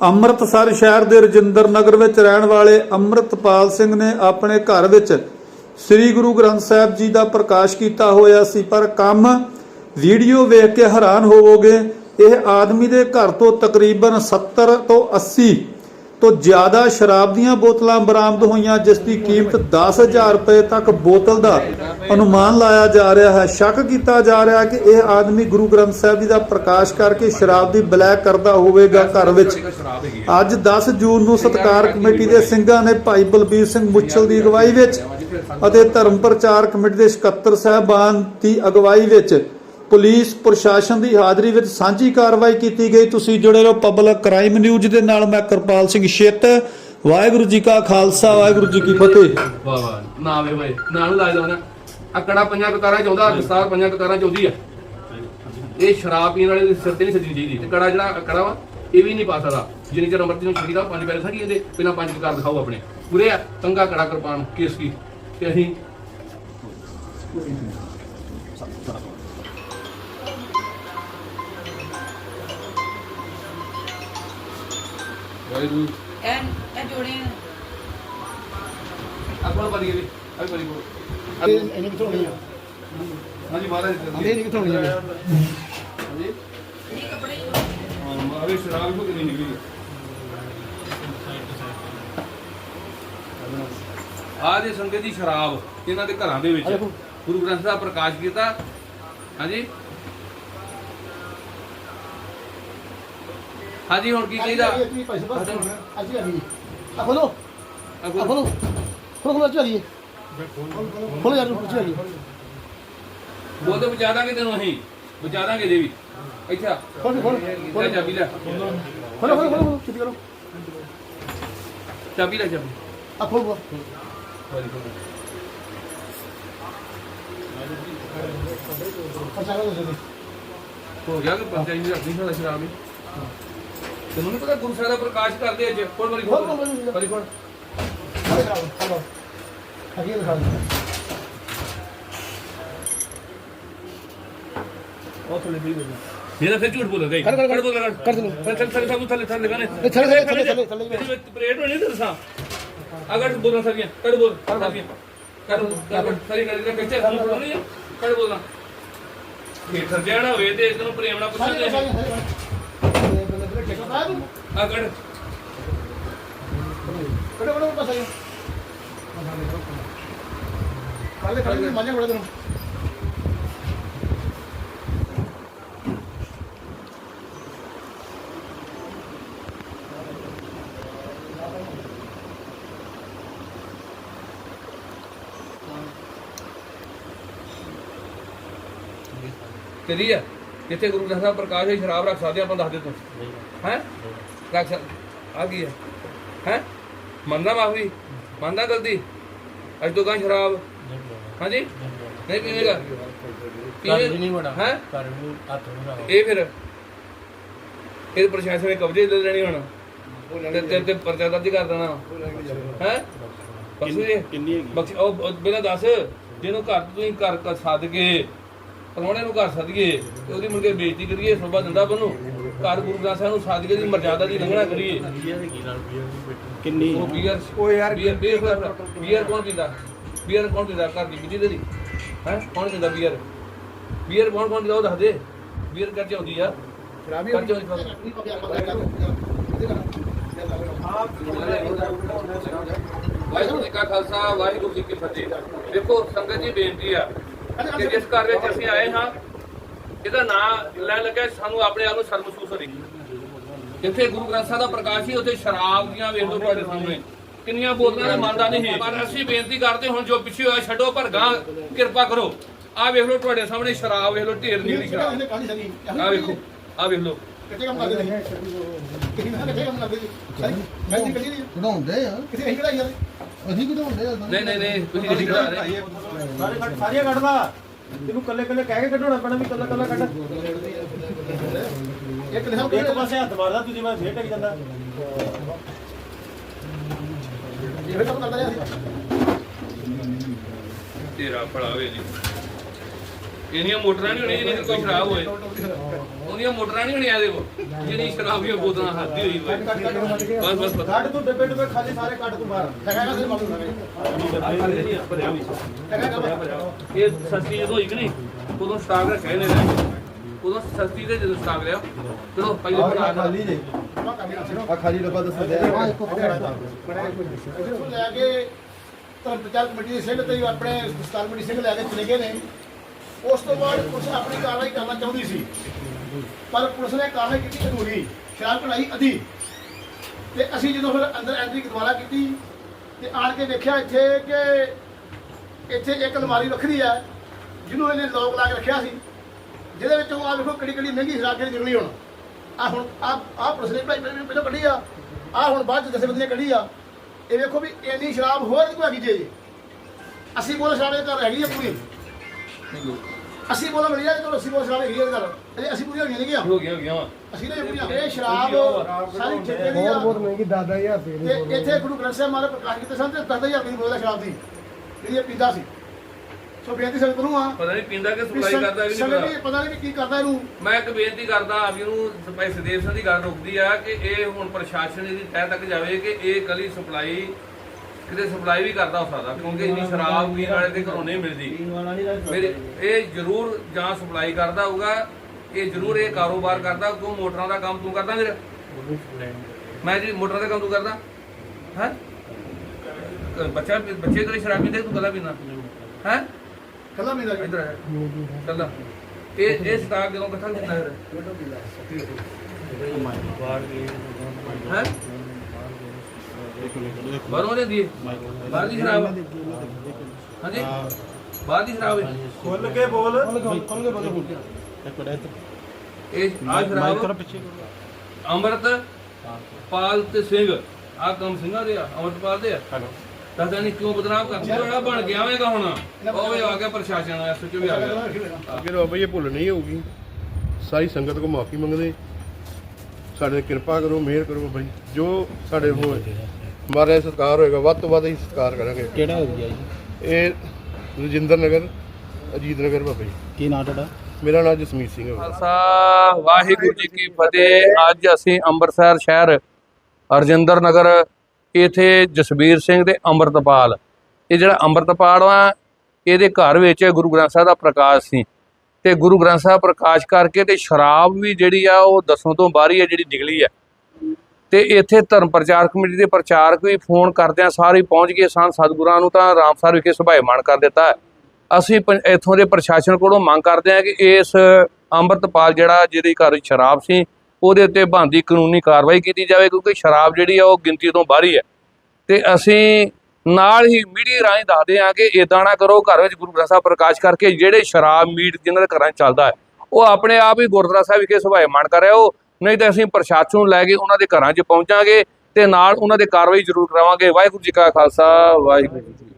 ਅੰਮ੍ਰਿਤਸਰ ਸ਼ਹਿਰ ਦੇ ਰਜਿੰਦਰ ਨਗਰ ਵਿੱਚ ਰਹਿਣ ਵਾਲੇ ਅੰਮ੍ਰਿਤਪਾਲ ਸਿੰਘ ਨੇ ਆਪਣੇ ਘਰ ਵਿੱਚ ਸ੍ਰੀ ਗੁਰੂ ਗ੍ਰੰਥ ਸਾਹਿਬ ਜੀ ਦਾ ਪ੍ਰਕਾਸ਼ ਕੀਤਾ ਹੋਇਆ ਸੀ, ਪਰ ਕੰਮ ਵੀਡੀਓ ਵੇਖ ਕੇ ਹੈਰਾਨ ਹੋਵੋਗੇ, ਇਹ ਆਦਮੀ ਦੇ ਘਰ ਤੋਂ ਤਕਰੀਬਨ 70 ਤੋਂ 80 ਤੋਂ ਜ਼ਿਆਦਾ ਸ਼ਰਾਬ ਦੀਆਂ ਬੋਤਲਾਂ ਬਰਾਮਦ ਹੋਈਆਂ, ਜਿਸ ਦੀ ਕੀਮਤ 10000 ਰੁਪਏ ਤੱਕ ਬੋਤਲ ਦਾ ਅਨੁਮਾਨ ਲਾਇਆ ਜਾ ਰਿਹਾ ਹੈ। ਸ਼ੱਕ ਕੀਤਾ ਜਾ ਰਿਹਾ ਹੈ ਕਿ ਇਹ ਆਦਮੀ ਗੁਰੂ ਗ੍ਰੰਥ ਸਾਹਿਬ ਜੀ ਦਾ ਪ੍ਰਕਾਸ਼ ਕਰਕੇ ਸ਼ਰਾਬ ਦੀ ਬਲੈਕ ਕਰਦਾ ਹੋਵੇਗਾ ਘਰ ਵਿੱਚ। ਅੱਜ 10 ਜੂਨ ਨੂੰ ਸਤਕਾਰ ਕਮੇਟੀ ਦੇ ਸਿੰਘਾਂ ਨੇ ਭਾਈ ਬਲਬੀਰ ਸਿੰਘ ਮੁੱਛਲ ਦੀ ਅਗਵਾਈ ਵਿੱਚ ਅਤੇ ਧਰਮ ਪ੍ਰਚਾਰ ਕਮੇਟੀ ਦੇ ਸਕੱਤਰ ਸਾਹਿਬਾਨ ਦੀ ਅਗਵਾਈ ਵਿੱਚ ਪੁਲਿਸ ਪ੍ਰਸ਼ਾਸਨ ਦੀ ਹਾਜ਼ਰੀ ਵਿੱਚ ਸਾਂਝੀ ਕਾਰਵਾਈ ਕੀਤੀ ਗਈ। ਤੁਸੀਂ ਜੁੜੇ ਰਹੋ ਪਬਲਿਕ ਕ੍ਰਾਈਮ ਨਿਊਜ਼ ਦੇ ਨਾਲ। ਮੈਂ ਕਿਰਪਾਲ ਸਿੰਘ ਛਿੱਤ। ਵਾਹਿਗੁਰੂ ਜੀ ਕਾ ਖਾਲਸਾ, ਵਾਹਿਗੁਰੂ ਜੀ ਕੀ ਫਤਿਹ। ਵਾਹ ਵਾਹ। ਨਾ ਵੇ ਓਏ ਨਾ ਨੂੰ ਲਾਜ ਅਕੜਾ ਪੰਜਾਂ ਕਤਾਰਾਂ ਚਾਹੁੰਦਾ ਦਸਤਾਰ ਪੰਜਾਂ ਕਤਾਰਾਂ ਚਾਹੁੰਦੀ ਆ। ਇਹ ਸ਼ਰਾਬ ਪੀਣ ਵਾਲੇ ਦੇ ਸਿਰ ਤੇ ਨਹੀਂ ਸੱਜਣੀ ਚਾਹੀਦੀ। ਤੇ ਕੜਾ ਜਿਹੜਾ ਅਕੜਾ ਵਾ, ਇਹ ਵੀ ਨਹੀਂ ਪਾ ਸਕਦਾ। ਜਿੰਨੀ ਚਿਰ ਅਮਰਤੀ ਨੂੰ ਛੱਡੀਦਾ ਪੰਜ ਪੈਰੇ ਸਾਡੀ ਇਹਦੇ, ਪਹਿਲਾਂ ਪੰਜ ਕਤਾਰ ਦਿਖਾਓ ਆਪਣੇ। ਪੂਰੇ ਆ ਕੰਗਾ ਕੜਾ ਕਿਰਪਾਨ, ਕੇਸ ਕੀ? ਤੇ ਅਸੀਂ ਵਾਹਿਗੁਰੂ। ਇਹ ਇਹ ਜੋੜੇ ਆਪਣਾ ਬਣੀ ਵੀ ਆ ਵੀ ਬਣੀ ਕੋਲ ਇਹਨੇ ਕਿਥੋਂ ਹੋਣੀ ਆ? ਹਾਂਜੀ ਮਹਾਰਾਜ ਆਂਦੇ ਇਹਨੇ ਕਿਥੋਂ ਹੋਣੀ ਆ? ਹਾਂਜੀ। ਇਹ ਕੱਪੜੇ ਹਾਂ ਮਾਰੇ ਸ਼ਰਾਬ ਨੂੰ ਕਿੰਨੀ ਨਿਕਲੀ ਆ ਜੇ ਸੰਗਤ ਦੀ ਸ਼ਰਾਬ ਇਹਨਾਂ ਦੇ ਘਰਾਂ ਦੇ ਵਿੱਚ। ਗੁਰੂ ਗ੍ਰੰਥ ਸਾਹਿਬ ਪ੍ਰਕਾਸ਼ ਕੀਤਾ। ਹਾਂਜੀ। ਹਾਂਜੀ ਹੁਣ ਕੀ ਚਾਹੀਦਾ? ਇਹ ਪੈਸੇ ਬਸ ਅੱਜ ਆ ਗਈ ਆ ਖੋਲੋ। ਆ ਖੋਲੋ। ਖੋਲੋ ਖੋਲੋ ਗਈ ਖੋਲੋ ਯਾਰ ਗਈ ਉਹ ਤੇ ਬਚਾ ਦਾਂਗੇ ਤੈਨੂੰ ਅਸੀਂ। ਬਚਾ ਦਾਂਗੇ ਜੇ ਵੀ ਇੱਥੇ ਖੋਲ ਖੋਲ। ਲੈ ਚਾਬੀ ਲੈ। ਖੋਲੋ ਖੋਲੋ ਖੋਲੋ ਛੇਤੀ ਕਰੋ ਚਾਬੀ ਲੈ ਚਾਬੀ। ਆ ਖੋਲ ਜਲਦੀ ਹੋ ਗਿਆ ਕਿ ਪੰਚਾਇਤ ਦੀ ਰੱਖਣੀ ਸਾਡਾ ਸ਼ਰਾਬ ਹੀ। ਤੈਨੂੰ ਨਹੀਂ ਪਤਾ ਗੁਰੂ ਸਾਹਿਬ ਦਾ ਪ੍ਰਕਾਸ਼ ਕਰਦੇ ਅੱਜ ਕੋਲ ਖੋਲ। ਵਾਰੀ ਕੋਲ ਖੋਲੋ। ਅੱਗੇ ਦਿਖਾ ਉਹ ਥੋੜੀ ਵੀ ਬੋਲੋ ਮੇਰਾ ਫਿਰ ਝੂਠ ਬੋਲਦਾ ਹੀ ਕਰ, ਕਰ, ਕਰ। ਬੋਲਦਾ ਕਰ ਦਿਓ। ਥੱਲੇ ਥੱਲੇ ਸਭ ਥੱਲੇ ਥੱਲੇ ਲਗਾਣੇ ਇਹ ਥੱਲੇ, ਥੱਲੇ, ਥੱਲੇ, ਥੱਲੇ, ਪਲੇਟ ਹੋਣੀ ਤੇ ਦੱਸਾਂ ਅਗਰ ਬੋਲਣਾ ਸਾਰੀਆਂ। ਕੱਢ ਬੋਲ ਸਾਰੀਆਂ। ਕੱਢ ਕੱਢ ਸਾਰੀ ਕੱਢ ਕੇ ਕੱਚੇ ਸਾਨੂੰ ਬੋਲਣੀ। ਕੱਢ ਬੋਲਣਾ। ਇਹ ਸਰਜਣਾ ਹੋਵੇ ਤੇ ਇਹਨੂੰ ਪ੍ਰੇਮ ਨਾਲ ਪੁੱਛਦੇ ਕੱਢ ਕੜੇ ਕੜੇ ਪਾਸ ਆਇਓ ਕਾਲੇ ਕਾਲੇ ਮਾਝਾ ਬੜਾ ਤੈਨੂੰ ਤੇਰੀ ਆ? ਜਿੱਥੇ ਗੁਰੂ ਗ੍ਰੰਥ ਸਾਹਿਬ ਪ੍ਰਕਾਸ਼ ਹੈ ਸ਼ਰਾਬ ਰੱਖ ਸਕਦੇ ਆਪਾਂ ਦੱਸ ਦੇ ਤੂੰ। ਹੈ? ਰੱਖ ਆ ਗਈ ਹੈ? ਹੈ? ਮੰਨਦਾ ਮਾਫੀ? ਮੰਨਦਾ ਗਲਤੀ? ਅੱਜ ਤੋਂ ਗਾਂ ਸ਼ਰਾਬ। ਹਾਂਜੀ? ਨਹੀਂ ਪੀਵੇਗਾ ਨਹੀਂ ਹੈ? ਹੱਥ ਇਹ ਫਿਰ ਇਹ ਪ੍ਰਸ਼ਾਸਨ ਨੇ ਕਬਜ਼ੇ ਲੈ ਲੈਣੀ ਹੁਣ। ਤੇ ਤੇ ਤੇ ਪਰਚਾ ਦਰਜ ਕਰ ਦੇਣਾ। ਹੈ? ਬਖਸ਼ੋ ਕਿੰਨੀ ਹੈਗੀ? ਬਖਸ਼ ਉਹ ਪਹਿਲਾਂ ਦੱਸ ਜਿਹਨੂੰ ਘਰ ਤੋਂ ਤੁਸੀਂ ਘਰ ਸੱਦ ਕੇ ਪਰਵਾਣੇ ਨੂੰ ਘਰ ਸੱਦੀਏ ਤੇ ਉਹਦੀ ਮੁੜ ਕੇ ਬੇਇੱਜ਼ਤੀ ਕਰੀਏ ਸੋਭਾ ਦਿੰਦਾ ਬਨੂੰ ਘਰ ਗੁਰੂ ਗ੍ਰੰਥ ਸਾਹਿਬ ਨੂੰ ਸੱਦ ਕੇ ਦੀ ਮਰਜ਼ਾਦਾ ਦੀ ਲੰਘਣਾ ਕਰੀਏ। ਕਿੰਨੀ? ਉਹ ਬੀਅਰ ਓ ਯਾਰ ਬੀਅਰ ਬੀਅਰ ਬੀਅਰ ਕੌਣ ਪੀਂਦਾ? ਬੀਅਰ ਕੌਣ ਪੀਂਦਾ? ਘਰ ਦੀ ਬਿਜ਼ੀ ਦੇ ਦੀ ਹੈ? ਕੌਣ ਪੀਂਦਾ ਬੀਅਰ? ਬੀਅਰ ਕੌਣ ਕੌਣ ਪੀਂਦਾ? ਉਹ ਦੱਸ ਦੇ। ਬੀਅਰ ਕਰ ਚਾਉਂਦੀ ਆ। ਕਰ ਵਾਹਿਗੁਰੂ ਜੀ ਕਾ ਖਾਲਸਾ ਵਾਹਿਗੁਰੂ ਜੀ ਕੀ ਫਤਿਹ। ਦੇਖੋ ਸੰਗਤ ਜੀ ਬੇਨਤੀ ਆ। ਕਿ ਜਿਸ ਘਰ ਵਿੱਚ ਅਸੀਂ ਆਏ ਹਾਂ ਇਹਦਾ ਨਾਮ ਲੈ ਲੱਗਾ ਸਾਨੂੰ ਆਪਣੇ ਆਪ ਨੂੰ ਸ਼ਰਮ ਮਹਿਸੂਸ ਹੋ ਰਹੀ ਜਿੱਥੇ ਗੁਰੂ ਗ੍ਰੰਥ ਸਾਹਿਬ ਦਾ ਪ੍ਰਕਾਸ਼ ਸੀ ਉੱਥੇ ਸ਼ਰਾਬ ਦੀਆਂ ਵੇਖ ਲਓ ਤੁਹਾਡੇ ਸਾਹਮਣੇ। ਕਿੰਨੀਆਂ ਬੋਤਲਾਂ ਦਾ ਮੰਨਦਾ ਨਹੀਂ ਪਰ ਅਸੀਂ ਬੇਨਤੀ ਕਰਦੇ ਹੁਣ ਜੋ ਪਿੱਛੇ ਹੋਇਆ ਛੱਡੋ ਪਰ ਗਾਂ ਕਿਰਪਾ ਕਰੋ। ਆਹ ਵੇਖ ਲਓ ਤੁਹਾਡੇ ਸਾਹਮਣੇ ਸ਼ਰਾਬ ਵੇਖ ਲਓ ਢੇਰ ਨੀਲੀ ਸ਼ਰਾਬ ਆਹ ਵੇਖੋ ਆਹ ਵੇਖ ਲਓ। ਕਿੱਥੇ ਕੰਮ ਕਰਦੇ ਨੇ ਕਿੱਥੇ ਨਾ ਕਿੱਥੇ ਕੰਮ ਕਰਦੇ ਜੀ ਸਾਰੀ ਮੈਂ ਨਹੀਂ ਕਰੀ ਕਢਾਉਂਦੇ ਆ। ਕਿੱਥੇ ਅਸੀਂ ਕਿਹੜਾ ਯਾਰ ਅਸੀਂ ਕਢਾਉਂਦੇ ਆ ਨਹੀਂ ਨਹੀਂ ਨਹੀਂ ਤੁਸੀਂ ਜਿਹੜੀ ਕਰਾ ਰਹੇ। ਸਾਰੇ ਕੱਢ ਸਾਰੀਆਂ ਕੱਢ ਲਾ ਤੈਨੂੰ ਕੱਲੇ ਕੱਲੇ ਕਹਿ ਕੇ ਕੱਢਣਾ ਪੈਣਾ ਵੀ ਕੱਲਾ ਕੱਲਾ ਕੱਢ। ਇੱਕ ਲਿਖਾ ਇੱਕ ਪਾਸੇ ਹੱਥ ਮਾਰਦਾ ਤੁਸੀਂ ਮੈਂ ਫੇਰ ਟਕ ਜਾਂਦਾ। ਇਹ ਕੰਮ ਕਰਦਾ ਰਿਹਾ ਤੇਰਾ ਫੜਾਵੇ ਜੀ। ਇਹਨੀਆਂ ਮੋਟਰਾਂ ਨਹੀਂ ਹੋਣੀਆਂ ਜਿਹਨਾਂ ਕੋਈ ਸ਼ਰਾਬ ਹੋਏ। ਉਹਦੀਆਂ ਮੋਟਰਾਂ ਨਹੀਂ ਹੋਣੀਆਂ ਇਹਦੇ ਕੋਲ। ਜਿਹੜੀ ਸ਼ਰਾਬ ਦੀਆਂ ਬੋਤਲਾਂ ਹੱਦੀ ਹੋਈ ਹੋਏ ਬਸ ਬਸ ਬਸ। ਕੱਢ ਤੂੰ ਡੱਬੇ ਡੱਬੇ ਖਾਲੀ ਸਾਰੇ ਕੱਢ ਤੂੰ ਬਾਹਰ। ਨਾ ਸਿਰ ਮਾਲੂਮ ਇਹ ਸਸਤੀ ਜਦੋਂ ਹੋਈ ਕਿ ਨਹੀਂ ਉਦੋਂ ਸਟਾਕ ਰੱਖਿਆ ਇਹਨੇ ਲੈ ਉਦੋਂ ਸਸਤੀ ਤੇ ਜਦੋਂ ਸਟਾਕ ਲਿਆ। ਚਲੋ ਪਹਿਲੇ ਬਣਾ ਖਾਲੀ ਜੇ ਆ ਖਾਲੀ ਡੱਬਾ ਦੱਸ ਦੇ। ਇੱਥੋਂ ਲੈ ਕੇ ਪ੍ਰਚਾਰ ਕਮੇਟੀ ਦੇ ਸਿੰਘ ਤੇ ਆਪਣੇ ਸਤਾਰ ਕਮੇਟੀ ਸਿੰਘ ਲੈ ਕੇ ਚਲੇ ਗਏ ਨੇ। ਉਸ ਤੋਂ ਬਾਅਦ ਪੁਲਿਸ ਆਪਣੀ ਕਾਰਵਾਈ ਕਰਨਾ ਚਾਹੁੰਦੀ ਸੀ। ਪਰ ਪੁਲਿਸ ਨੇ ਕਾਰਵਾਈ ਕੀਤੀ ਅਧੂਰੀ? ਸ਼ਰਾਬ ਕਢਾਈ ਅਧੀ। ਤੇ ਅਸੀਂ ਜਦੋਂ ਫਿਰ ਅੰਦਰ ਐਂਟਰੀ ਦੁਬਾਰਾ ਕੀਤੀ ਤੇ ਆਣ ਕੇ ਦੇਖਿਆ ਇੱਥੇ ਕਿ ਇੱਥੇ ਇੱਕ ਅਲਮਾਰੀ ਵੱਖਰੀ ਹੈ ਜਿਹਨੂੰ ਇਹਨੇ ਲੋਕ ਲਾ ਕੇ ਰੱਖਿਆ ਸੀ। ਜਿਹਦੇ ਵਿੱਚ ਉਹ ਆ ਵੇਖੋ ਕਿਹੜੀ ਕਿਹੜੀ ਮਹਿੰਗੀ ਸ਼ਰਾਬ ਜਿਹੜੀ ਨਿਕਲੀ ਹੁਣ। ਆ ਹੁਣ ਆ ਆ ਪੁਲਿਸ ਨੇ ਭਾਈ ਪਹਿਲਾਂ ਪਹਿਲਾਂ ਕੱਢੀ ਆ। ਆ ਹੁਣ ਬਾਅਦ ਚ ਦਸੇ ਬੰਦੇ ਕੱਢੀ ਆ। ਇਹ ਵੇਖੋ ਵੀ ਇੰਨੀ ਸ਼ਰਾਬ ਹੋਰ ਕਿਉਂ ਹੈਗੀ ਜੇ। ਅਸੀਂ ਬੋਲ ਸ਼ਰਾਬ ਇਹ ਕਰ ਹੈਗੀ ਆ ਪੂਰੀ। ਅਸੀਂ ਬੋਲ ਮਿਲੀ ਆ ਤੇ ਅਸੀਂ ਬੋਲ ਸ਼ਰਾਬ ਹੈਗੀ ਆ ਅਜੇ ਅਸੀਂ ਪੂਰੀ ਹੋਈਆਂ ਨਹੀਂ ਗਿਆ ਹੋ ਗਿਆ ਹੋ ਗਿਆ ਵਾ ਅਸੀਂ ਨੇ ਪੂਰੀ ਇਹ ਸ਼ਰਾਬ ਸਾਰੀ ਠੇਕੇ ਦੀ ਆ ਮਹਿੰਗੀ 10000 ਰੁਪਏ ਤੇ ਇੱਥੇ ਗੁਰੂ ਗ੍ਰੰਥ ਸਾਹਿਬ ਮਹਾਰਾਜ ਪ੍ਰਕਾਸ਼ ਕੀਤੇ ਸਨ ਤੇ 10000 ਰੁਪਏ ਦੀ ਬੋਤਲ ਆ ਸ਼ਰਾਬ ਦੀ ਜਿਹੜੀ ਇਹ ਪੀਂਦਾ ਸੀ। ਸੋ ਬੇਨਤੀ ਸੰਗਤ ਨੂੰ ਆ। ਪਤਾ ਨਹੀਂ ਪੀਂਦਾ ਕਿ ਵੀ ਸਪਲਾਈ ਕਰਦਾ ਇਹ ਵੀ ਸੰਗਤ ਨਹੀਂ ਵੀ ਪਤਾ ਪਤਾ ਨਹੀਂ ਵੀ ਕੀ ਕਰਦਾ ਇਹਨੂੰ। ਮੈਂ ਇੱਕ ਬੇਨਤੀ ਕਰਦਾ ਆਪ ਜੀ ਨੂੰ ਭਾਈ ਸਦੇਵ ਸਿੰਘ ਦੀ ਗੱਲ ਰੁਕਦੀ ਆ ਕਿ ਇਹ ਹੁਣ ਪ੍ਰਸ਼ਾਸਨ ਇਹਦੀ ਤਹਿ ਤੱਕ ਜਾਵੇ ਕਿ ਇਹ ਕਲੀ ਸਪਲਾਈ ਕਿਤੇ ਸਪਲਾਈ ਵੀ ਕਰਦਾ ਹੋ ਸਕਦਾ ਕਿਉਂਕਿ ਇੰਨੀ ਸ਼ਰਾਬ ਪੀਣ ਵਾਲੇ ਦੇ ਘਰੋਂ ਨਹੀਂ ਮਿਲਦੀ। ਮੇਰੇ ਇਹ ਜ਼ਰੂਰ ਜਾਂ ਸਪਲਾਈ ਕਰਦਾ ਹੋਊਗਾ ਇਹ ਜ਼ਰੂਰ ਇਹ ਕਾਰੋਬਾਰ ਕਰਦਾ ਤੂੰ ਮੋਟਰਾਂ ਦਾ ਕੰਮ ਤੂੰ ਕਰਦਾ ਵੀਰ? ਮੈਂ ਜੀ ਮੋਟਰਾਂ ਦਾ ਕੰਮ ਤੂੰ ਕਰਦਾ? ਹੈ? ਬੱਚਾ ਬੱਚੇ ਤੇਰੇ ਸ਼ਰਾਬ ਪੀਂਦੇ ਤੂੰ ਗੱਲਾਂ ਪੀਂਦਾ? ਹੈ? ਕੱਲਾ ਜੀ। ਇੱਧਰ ਆ। ਚੱਲ। ਇਹ ਇਹ ਸਟਾਕ ਜਦੋਂ ਇਕੱਠਾ ਕੀਤਾ ਹੈ ਹੈ? ਬਾਹਰੋਂ ਦੇ ਦੀ ਬਾਹਰ ਦੀ ਸ਼ਰਾਬ। ਆ? ਹਾਂਜੀ। ਬਾਹਰ ਦੀ ਸ਼ਰਾਬ ਹੈ ਖੁੱਲ ਕੇ ਬੋਲ। ਇਹ ਆ ਸ਼ਰਾਬ ਅੰਮ੍ਰਿਤ ਪਾਲ ਤੇ ਸਿੰਘ। ਆ ਕੰਮ ਸਿੰਘਾਂ ਦੇ ਆ ਅੰਮ੍ਰਿਤਪਾਲ ਦੇ ਆ। ਦੱਸਦਾ ਨਹੀਂ ਕਿਉਂ ਬਦਨਾਮ ਕਰਦੇ ਜਿਹੜਾ ਬਣ ਗਿਆ ਹੋਵੇਗਾ ਹੁਣ। ਉਹ ਵੀ ਆ ਗਿਆ ਪ੍ਰਸ਼ਾਸਨ ਐਸਐਚਓ ਵੀ ਆ ਗਿਆ। ਅੱਗੇ ਬਾਬਾ ਜੀ ਇਹ ਭੁੱਲ ਨਹੀਂ ਹੋਊਗੀ। ਸਾਰੀ ਸੰਗਤ ਕੋ ਮਾਫੀ ਮੰਗਦੇ। ਸਾਡੇ ਤੇ ਕਿਰਪਾ ਕਰੋ ਮਿਹਰ ਕਰੋ ਬਾਬਾ ਜੀ। ਜੋ ਸਾਡੇ ਹੋਏ ਮਾਰੇ ਸਤਿਕਾਰ ਹੋਏਗਾ ਵੱਧ ਤੋਂ ਵੱਧ ਹੀ ਸਤਿਕਾਰ ਕਰਾਂਗੇ। ਕਿਹੜਾ ਹੋ ਗਿਆ ਜੀ? ਇਹ ਰਜਿੰਦਰ ਨਗਰ ਅਜੀਤ ਨਗਰ ਬਾਬਾ ਜੀ। ਕੀ ਨਾਂ ਤੁਹਾਡਾ? ਮੇਰਾ ਨਾਮ ਜਸਮੀਤ ਸਿੰਘ ਹੈ। ਖਾਲਸਾ ਵਾਹਿਗੁਰੂ ਜੀ ਕੀ ਫਤਿਹ। ਅੱਜ ਅਸੀਂ ਅੰਮ੍ਰਿਤਸਰ ਸ਼ਹਿਰ ਅਰਜਿੰਦਰ ਨਗਰ ਇਥੇ ਜਸਬੀਰ ਸਿੰਘ ਦੇ ਅੰਮ੍ਰਿਤਪਾਲ। ਇਹ ਜਿਹੜਾ ਅੰਮ੍ਰਿਤਪਾਲ ਆ ਇਹਦੇ ਘਰ ਵਿੱਚ ਗੁਰੂ ਗ੍ਰੰਥ ਸਾਹਿਬ ਦਾ ਪ੍ਰਕਾਸ਼ ਸੀ। ਤੇ ਗੁਰੂ ਗ੍ਰੰਥ ਸਾਹਿਬ ਪ੍ਰਕਾਸ਼ ਕਰਕੇ ਤੇ ਸ਼ਰਾਬ ਵੀ ਜਿਹੜੀ ਆ ਉਹ ਦਸੋਂ ਤੋਂ ਬਾਹਰੀ ਆ ਜਿਹੜੀ ਨਿਕਲੀ ਆ। ਤੇ ਇੱਥੇ ਧਰਮ ਪ੍ਰਚਾਰ ਕਮੇਟੀ ਦੇ ਪ੍ਰਚਾਰਕ ਵੀ ਫੋਨ ਕਰਦਿਆਂ ਸਾਰੇ ਪਹੁੰਚ ਗਏ ਸਨ। ਸਤਿਗੁਰਾਂ ਨੂੰ ਤਾਂ ਰਾਮਸਰ ਵਿਖੇ ਸੁਭਾਏ ਸੁਭਾਏਮਾਨ ਕਰ ਦਿੱਤਾ ਅਸੀਂ ਪੰ- ਇੱਥੋਂ ਦੇ ਪ੍ਰਸ਼ਾਸਨ ਕੋਲੋਂ ਮੰਗ ਕਰਦੇ ਹਾਂ ਕਿ ਇਸ ਅੰਮ੍ਰਿਤਪਾਲ ਜਿਹੜਾ ਜਿਹਦੇ ਘਰ ਸ਼ਰਾਬ ਸੀ, ਉਹਦੇ ਉੱਤੇ ਬਣਦੀ ਕਾਨੂੰਨੀ ਕਾਰਵਾਈ ਕੀਤੀ ਜਾਵੇ, ਕਿਉਂਕਿ ਸ਼ਰਾਬ ਜਿਹੜੀ ਆ ਉਹ ਗਿਣਤੀ ਤੋਂ ਬਾਹਰੀ ਹੈ। ਤੇ ਅਸੀਂ ਨਾਲ ਹੀ ਮੀਡੀਆ ਰਾਹੀਂ ਦੱਸਦੇ ਹਾਂ ਕਿ ਇਦਾਂ ਨਾ ਕਰੋ, ਘਰ ਵਿੱਚ ਗੁਰੂ ਗ੍ਰੰਥ ਸਾਹਿਬ ਪ੍ਰਕਾਸ਼ ਕਰਕੇ ਜਿਹੜੇ ਸ਼ਰਾਬ ਮੀਟ ਜਿਨ੍ਹਾਂ ਦੇ ਘਰਾਂ 'ਚ ਚੱਲਦਾ ਹੈ, ਉਹ ਆਪਣੇ ਆਪ ਹੀ ਗੁਰਦੁਆਰਾ ਸਾਹਿਬ ਵਿਖੇ ਸੁਭਾਅ ਮਾਣ ਕਰ ਰਿਹਾ। ਉਹ ਨਹੀਂ ਤਾਂ ਅਸੀਂ ਪ੍ਰਸ਼ਾਸਨ ਨੂੰ ਲੈ ਕੇ ਉਹਨਾਂ ਦੇ ਘਰਾਂ 'ਚ ਪਹੁੰਚਾਂਗੇ ਤੇ ਨਾਲ ਉਹਨਾਂ ਦੇ ਕਾਰਵਾਈ ਜ਼ਰੂਰ ਕਰਾਵਾਂਗੇ। ਵਾਹਿਗੁਰੂ ਜੀ ਕਾ ਖਾਲਸਾ, ਵਾਹਿਗੁਰੂ ਜੀ